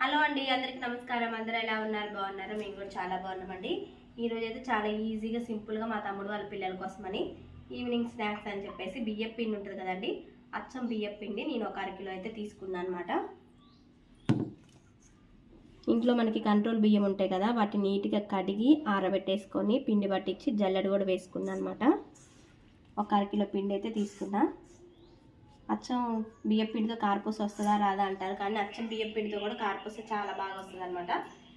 Hello అండి అందరికి నమస్కారం. అందరూ ఎలా ఉన్నారు? బాగున్నారు? మేము కూడా చాలా బాగున్నామండి. ఈరోజు అయితే చాలా ఈజీగా సింపుల్గా మా తమ్ముడు వాళ్ళ పిల్లల కోసమని ఈవినింగ్ స్నాక్స్ అని చెప్పేసి బియ్యం పిండి ఉంటుంది కదండి అచ్చం బియ్యం పిండి నేను ఒక అరకిలో అయితే తీసుకున్నాను అనమాట ఇంట్లో మనకి కంట్రోల్ బియ్యం ఉంటాయి కదా వాటిని నీట్గా కడిగి ఆరబెట్టేసుకొని పిండి పట్టించి జల్లెడు కూడా వేసుకున్నాను అనమాట ఒక అరకిలో పిండి అయితే తీసుకున్నా. అచ్చం బియ్యం పిండితో కారపూస వస్తుందా రాదా అంటారు. కానీ అచ్చం బియ్యం పిండితో కూడా కార్పూస చాలా బాగా వస్తుంది అనమాట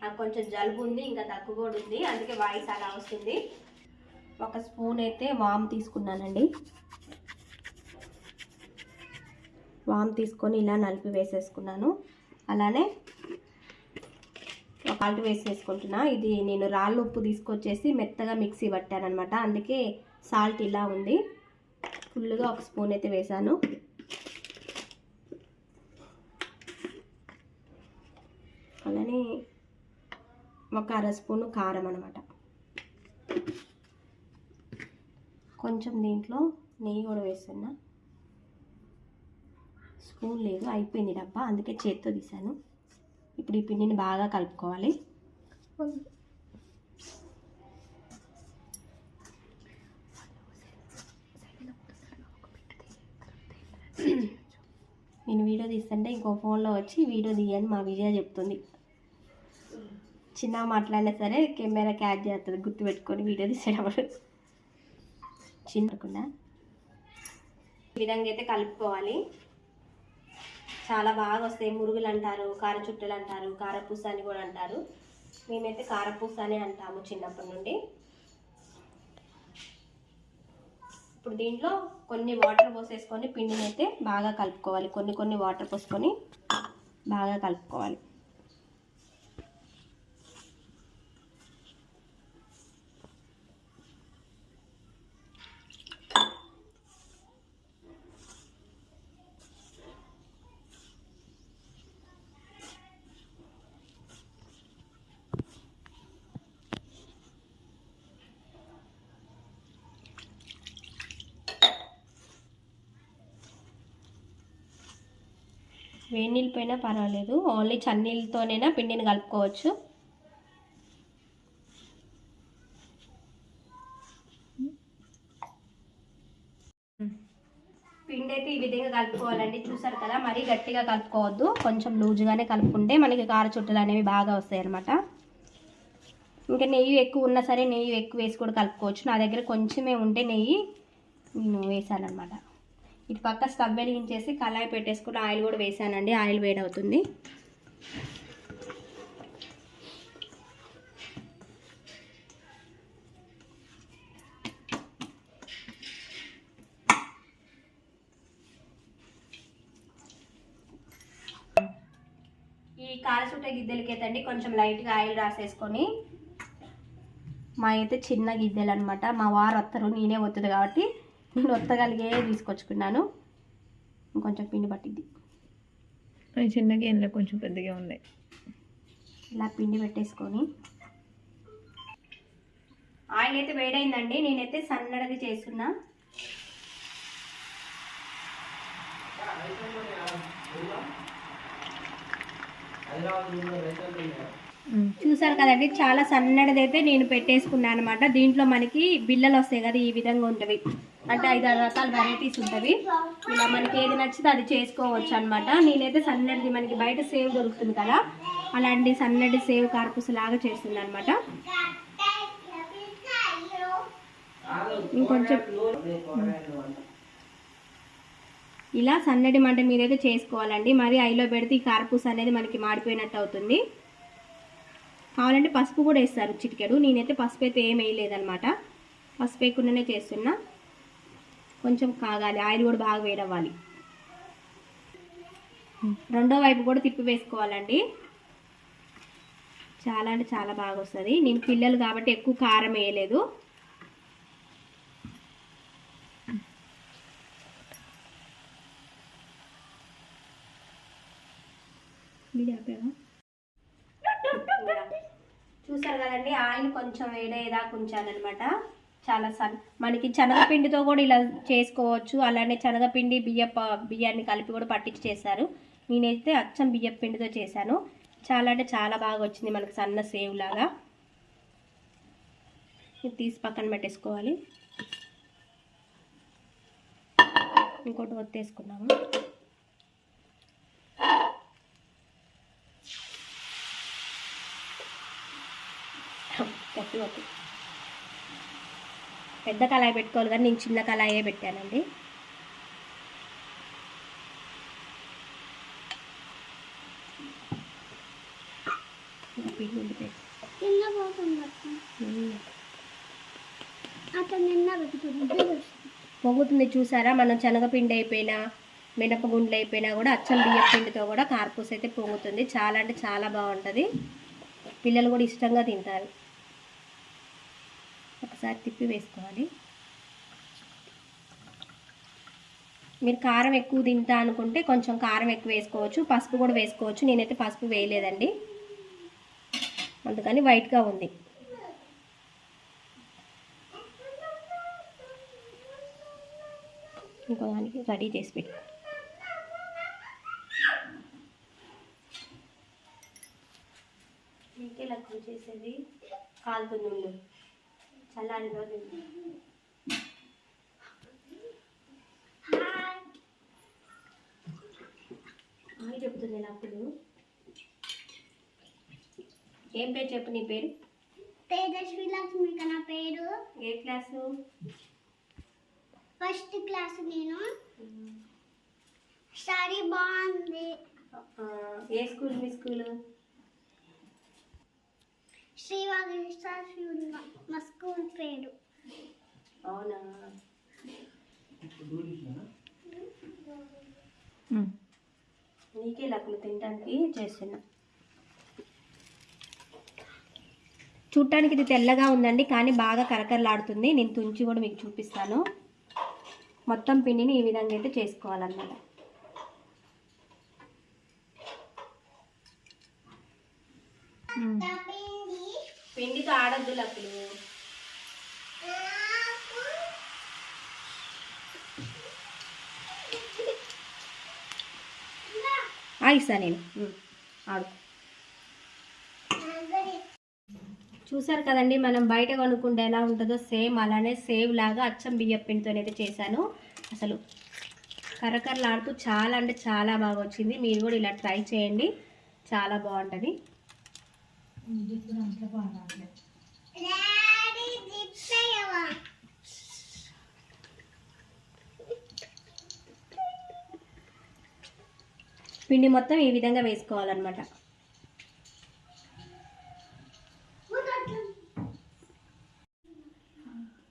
నాకు కొంచెం జలుబు ఉంది ఇంకా దగ్గు కూడా ఉంది. అందుకే వాయిస్ అలా వస్తుంది. ఒక స్పూన్ అయితే వామ్ తీసుకున్నానండి. వామ్ తీసుకొని ఇలా నలిపి వేసేసుకున్నాను. అలానే ఒక ఆల్ట్ వేసేసుకుంటున్నా. ఇది నేను రాళ్ళు ఉప్పు తీసుకొచ్చేసి మెత్తగా మిక్సీ పట్టాను అనమాట అందుకే సాల్ట్ ఇలా ఉంది. ఫుల్గా ఒక స్పూన్ అయితే వేసాను అలానే ఒక అర స్పూను కారం అనమాట కొంచెం దీంట్లో నెయ్యి కూడా వేస్తున్నా. స్పూన్ లేదు అయిపోయింది డబ్బా. అందుకే చేత్తో తీసాను. ఇప్పుడు ఈ పిండిని బాగా కలుపుకోవాలి. నేను వీడియో తీస్తుంటే ఇంకో ఫోన్లో వచ్చి వీడియో తీయని మా విజయ చెప్తుంది. చిన్నగా మాట్లాడినా సరే కెమెరా క్యాచ్ చేస్తుంది గుర్తుపెట్టుకొని వీడియో తీసేటప్పుడు చిన్నకుండా ఈ విధంగా అయితే కలుపుకోవాలి. చాలా బాగా వస్తాయి మురుగులు అంటారు కార చుట్టలు అంటారు కారపూస అని కూడా అంటారు. మేమైతే కారపూస అని అంటాము చిన్నప్పటి నుండి. ఇప్పుడు దీంట్లో కొన్ని వాటర్ పోసేసుకొని పిండిని అయితే బాగా కలుపుకోవాలి. కొన్ని కొన్ని వాటర్ పోసుకొని బాగా కలుపుకోవాలి. వేడి నీళ్ళు పోయినా పర్వాలేదు. ఓన్లీ చన్నీళ్ళతోనైనా పిండిని కలుపుకోవచ్చు. పిండి అయితే ఈ విధంగా కలుపుకోవాలండి. చూసారు కదా మరీ గట్టిగా కలుపుకోవద్దు. కొంచెం లూజుగానే కలుపుకుంటే మనకి కార చుట్టలు అనేవి బాగా వస్తాయి అనమాట ఇంకా నెయ్యి ఎక్కువ ఉన్నా సరే నెయ్యి ఎక్కువ వేసి కూడా కలుపుకోవచ్చు. నా దగ్గర కొంచెమే ఉంటే నెయ్యి నేను వేసాను అనమాట ఇటు పక్క స్టవ్ వెలిగించేసి కళాయి పెట్టేసుకుని ఆయిల్ కూడా వేసానండి. ఆయిల్ వేడవుతుంది. ఈ కారసుట్ట గిద్దెలకైతే కొంచెం లైట్గా ఆయిల్ రాసేసుకొని మా అయితే చిన్న గిద్దెలు అనమాట మా వారు వస్తారు నేనే వస్తుంది కాబట్టి నేను ఒత్తగలిగే తీసుకొచ్చుకున్నాను. ఇంకొంచెం పిండి పట్టిద్ది. అవి చిన్న గిన్నెలు కొంచెం పెద్దగా ఉన్నాయి. ఇలా పిండి పెట్టేసుకొని. ఆయిల్ అయితే వేడైందండి. నేనైతే సన్నడది చేస్తున్నా. చూసారు కదండి చాలా సన్నడిది అయితే నేను పెట్టేసుకున్నాను అనమాట దీంట్లో మనకి బిల్లలు వస్తాయి కదా ఈ విధంగా ఉంటవి. అంటే ఐదు ఆరు రకాల వెరైటీస్ ఉంటుంది ఇలా మనకి ఏది నచ్చితే అది చేసుకోవచ్చు అనమాట నేనైతే సన్నడిది మనకి బయట సేవ్ దొరుకుతుంది కదా. అలాంటి సన్నడి సేవ్ కార్పుస్ లాగా చేస్తుంది అనమాట ఇంకొంచెం ఇలా సన్నడి మంట మీరైతే చేసుకోవాలండి. మరి ఐలో పెడితే ఈ కార్పూస్ అనేది మనకి మాడిపోయినట్టు అవుతుంది. కావాలంటే పసుపు కూడా వేస్తారు చిటికెడు. నేనైతే పసుపు అయితే ఏం వేయలేదనమాట పసుపు వేయకుండానే చేస్తున్నా. కొంచెం కాగాలి. ఆయిల్ కూడా బాగా వేడవ్వాలి. రెండో వైపు కూడా తిప్పి వేసుకోవాలండి. చాలా అంటే చాలా బాగా వస్తుంది. నేను పిల్లలు కాబట్టి ఎక్కువ కారం వేయలేదు? చూసారు కదండి ఆయిల్ కొంచెం వేడేదాకా ఉంచానమాట చాలా సన్ మనకి శనగపిండితో కూడా ఇలా చేసుకోవచ్చు. అలానే శనగపిండి బియ్య ప- బియ్యాన్ని కలిపి కూడా పట్టించి చేశారు. నేనైతే అచ్చం బియ్యం పిండితో చేశాను. చాలా అంటే చాలా బాగా వచ్చింది మనకు సన్న సేవ్ లాగా ఇది తీసి పక్కన పెట్టేసుకోవాలి. ఇంకోటి ఒత్తేసుకున్నాము. గట్టి ఒత్తి పెద్ద కళాయి పెట్టుకోవాలి కానీ నేను చిన్న కళాయే పెట్టానండి. పొంగుతుంది చూసారా? మనం శనగపిండి అయిపోయినా మినపగుండ్లు అయిపోయినా కూడా అచ్చం బియ్యం పిండితో కూడా కార్పూస్ అయితే పొంగుతుంది. చాలా అంటే చాలా బాగుంటుంది. పిల్లలు కూడా ఇష్టంగా తింటారు. ఒకసారి తిప్పి వేసుకోవాలి. మీరు కారం ఎక్కువ తింటా అనుకుంటే కొంచెం కారం ఎక్కువ వేసుకోవచ్చు పసుపు కూడా వేసుకోవచ్చు. నేనైతే పసుపు వేయలేదండి. అందుకని వైట్గా ఉంది. ఇంకో దానికి రెడీ చేసి పెట్టు ఇంకే లెక్కలు చేసేది కాలుతుంది చల్లారి రోజు. అని చెప్తుంది అప్పుడు ఏం పేరు చెప్పు నీ పేరు? తేజస్వి లక్ష్మి నా పేరు. ఏ క్లాసు? ఫస్ట్ క్లాస్ నేను. స్టడీ బాగుంది. ఏ స్కూల్ మీ స్కూలు? శ్రీవాగేశ్వర మా స్కూల్ పేరు. అవునా. నీకే లక్కులు తినడానికి చేస్తున్నా. చూడటానికి ఇది తెల్లగా ఉందండి కానీ బాగా కరకరలాడుతుంది. నేను తుంచి కూడా మీకు చూపిస్తాను. మొత్తం పిండిని ఈ విధంగా అయితే చేసుకోవాలన్నమాట. ఆడద్దు లక్కులు ఆగిస్తా నేను. ఆడు. చూసారు కదండి మనం బయట కొనుక్కుంటే ఎలా ఉంటుందో సేమ్ అలానే సేవ్ లాగా అచ్చం బియ్యం పిండితోనైతే చేశాను. అసలు కరకరలాడుతూ చాలా అంటే చాలా బాగా వచ్చింది. మీరు కూడా ఇలా ట్రై చేయండి. చాలా బాగుంటుంది. పిండి మొత్తం ఈ విధంగా వేసుకోవాలన్నమాట.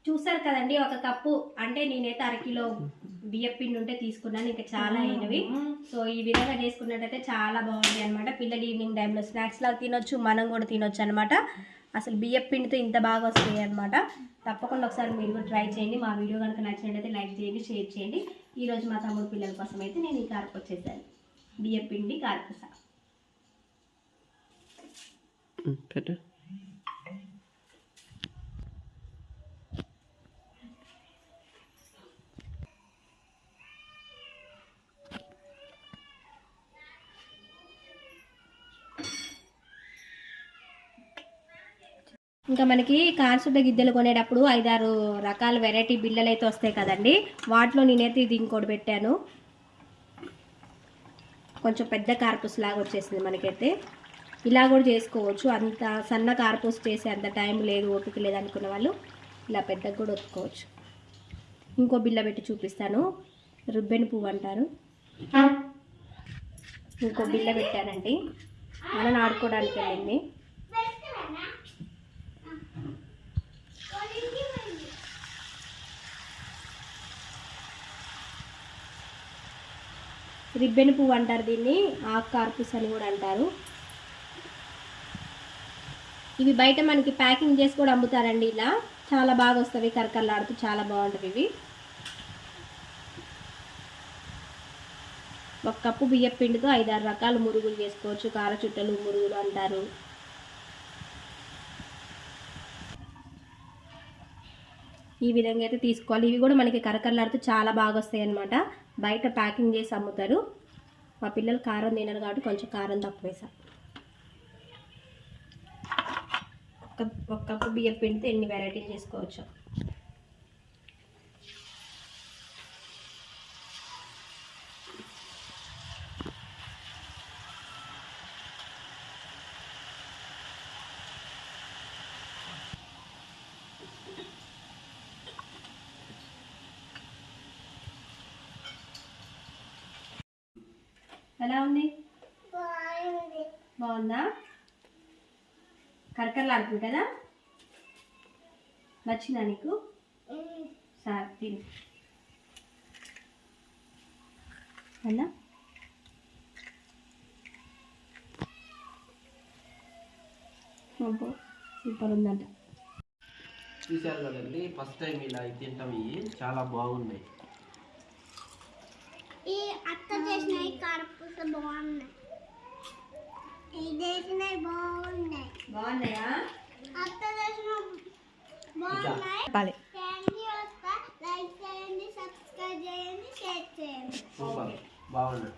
చూసారు కదండి ఒక కప్పు అంటే నేనైతే అరకిలో బియ్యం పిండి ఉంటే తీసుకున్నాను ఇంకా చాలా అయినవి. సో ఈ విధంగా చేసుకున్నట్టయితే చాలా బాగుంది అనమాట పిల్లలు ఈవినింగ్ టైంలో స్నాక్స్ లాగా తినొచ్చు మనం కూడా తినొచ్చు అనమాట అసలు బియ్యం పిండితో ఇంత బాగా వస్తాయి అనమాట తప్పకుండా ఒకసారి మీరు కూడా ట్రై చేయండి. మా వీడియో కనుక నచ్చినట్టయితే లైక్ చేయండి షేర్ చేయండి. ఈ రోజు మా తమ్ముడు పిల్లల కోసం అయితే నేను ఈ కారపు వచ్చేసాను. బియ్యం పిండి కారపూస పెట్టు. ఇంకా మనకి కారసుడ్డ గిద్దెలు కొనేటప్పుడు ఐదారు రకాల వెరైటీ బిల్లలు అయితే వస్తాయి కదండి. వాటిలో నేనైతే ఇది ఇంకోటి పెట్టాను. కొంచెం పెద్ద కార్పూస్ లాగా వచ్చేసింది మనకైతే. ఇలా కూడా చేసుకోవచ్చు. అంత సన్న కార్పూస్ చేసే అంత టైం లేదు ఓపిక లేదు అనుకున్న వాళ్ళు ఇలా పెద్దగా కూడా ఒత్తుకోవచ్చు. ఇంకో బిల్ల పెట్టి చూపిస్తాను. రుబ్బెన్ పువ్వు అంటారు. ఇంకో బిల్ల పెట్టానండి. మనం ఆడుకోవడానికి వెళ్ళింది. రిబ్బెన్ పువ్వు అంటారు దీన్ని ఆకు కార్పూస్ అని కూడా అంటారు. ఇవి బయట మనకి ప్యాకింగ్ చేసి కూడా అమ్ముతారండి ఇలా. చాలా బాగా వస్తుంది కరకరలాడుతూ చాలా బాగుంటుంది ఇవి. ఒక కప్పు బియ్యం పిండితో ఐదారు రకాల మురుగులు చేసుకోవచ్చు. కార చుట్టలు మురుగులు అంటారు. ఈ విధంగా అయితే తీసుకోవాలి. ఇవి కూడా మనకి కరకరలాడుతూ చాలా బాగా వస్తాయి అన్నమాట బయట ప్యాకింగ్ చేసి అమ్ముతారు. మా పిల్లలు కారం తినరు కాబట్టి కొంచెం కారం తక్కువ వేసా. ఒక ఒక బియ్యం పిండితే ఎన్ని వెరైటీలు చేసుకోవచ్చు? ఎలా ఉంది? బాగుంది. కరకరలాడుతుంది కదా? నచ్చిందా నీకు? సార్ తిను. అన్నా? అబ్బో, సూపర్ ఉందంట. చూశారు కదండి ఫస్ట్ టైం ఇలా తింటాం ఇవి. చాలా బాగున్నాయి. ఈ అత్త చేసినవి కారపూస బాగున్నాయి. ఈ చేసినవి బాగున్నాయి. బాగున్నాయా? అత్త చేసిన బాగున్నాయి. థ్యాంక్ యూ అత్త. లైక్ చేయండి సబ్స్క్రైబ్ చేయండి షేర్ చేయండి. బాగున్నాయి